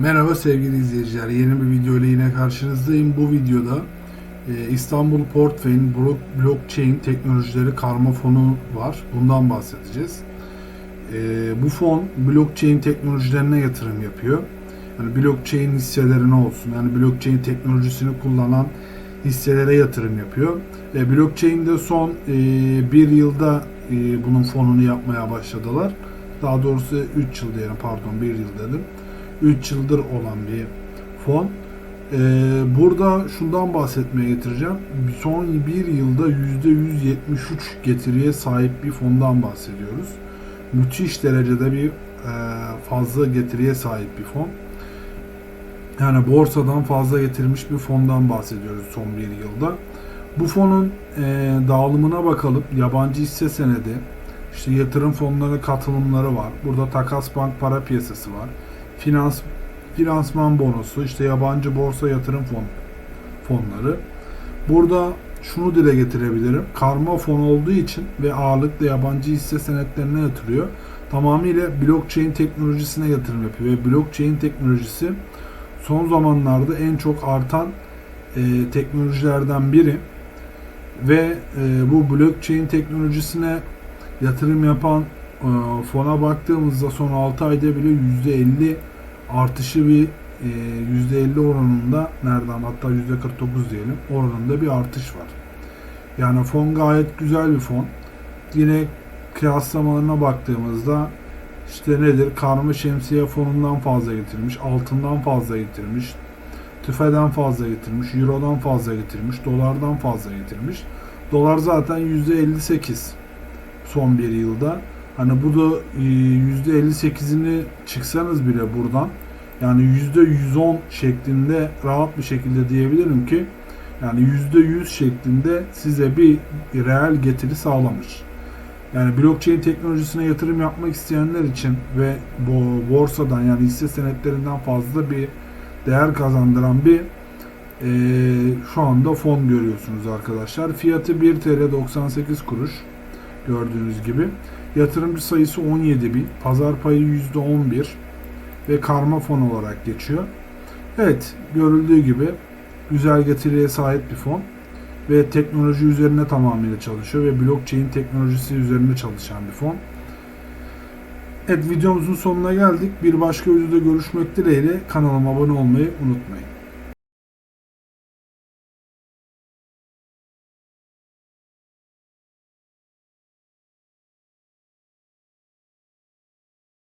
Merhaba sevgili izleyiciler. Yeni bir video ile yine karşınızdayım. Bu videoda e, İstanbul Portföy'ün blo- blockchain teknolojileri karma fonu var. Bundan bahsedeceğiz. E, bu fon blockchain teknolojilerine yatırım yapıyor. Yani blockchain hisselerine olsun. Yani blockchain teknolojisini kullanan hisselere yatırım yapıyor. E, blockchain'de son e, bir yılda e, bunun fonunu yapmaya başladılar. Daha doğrusu 3 yıl diyelim pardon 1 yıl dedim. 3 yıldır olan bir fon. Ee, burada şundan bahsetmeye getireceğim. Son bir yılda %173 getiriye sahip bir fondan bahsediyoruz. Müthiş derecede bir e, fazla getiriye sahip bir fon. Yani borsadan fazla getirmiş bir fondan bahsediyoruz son bir yılda. Bu fonun e, dağılımına bakalım. Yabancı hisse senedi, işte yatırım fonları katılımları var. Burada takas bank para piyasası var finans finansman bonosu, işte yabancı borsa yatırım fon fonları. Burada şunu dile getirebilirim. Karma fon olduğu için ve ağırlıklı yabancı hisse senetlerine yatırıyor. Tamamıyla blockchain teknolojisine yatırım yapıyor ve blockchain teknolojisi son zamanlarda en çok artan e, teknolojilerden biri ve e, bu blockchain teknolojisine yatırım yapan fona baktığımızda son 6 ayda bile %50 artışı bir e, %50 oranında nereden hatta %49 diyelim oranında bir artış var. Yani fon gayet güzel bir fon. Yine kıyaslamalarına baktığımızda işte nedir? Karma şemsiye fonundan fazla getirmiş, altından fazla getirmiş, tüfeden fazla getirmiş, eurodan fazla getirmiş, dolardan fazla getirmiş. Dolar zaten %58 son bir yılda. Hani bu da e, %58'ini çıksanız bile buradan yani %110 şeklinde rahat bir şekilde diyebilirim ki yani %100 şeklinde size bir reel getiri sağlamış. Yani blockchain teknolojisine yatırım yapmak isteyenler için ve borsadan yani hisse senetlerinden fazla bir değer kazandıran bir e, şu anda fon görüyorsunuz arkadaşlar. Fiyatı 1 TL 98 kuruş gördüğünüz gibi. Yatırımcı sayısı 17 bin, pazar payı %11 ve karma fon olarak geçiyor. Evet, görüldüğü gibi güzel getiriye sahip bir fon ve teknoloji üzerine tamamıyla çalışıyor ve blockchain teknolojisi üzerine çalışan bir fon. Evet videomuzun sonuna geldik. Bir başka videoda görüşmek dileğiyle kanalıma abone olmayı unutmayın.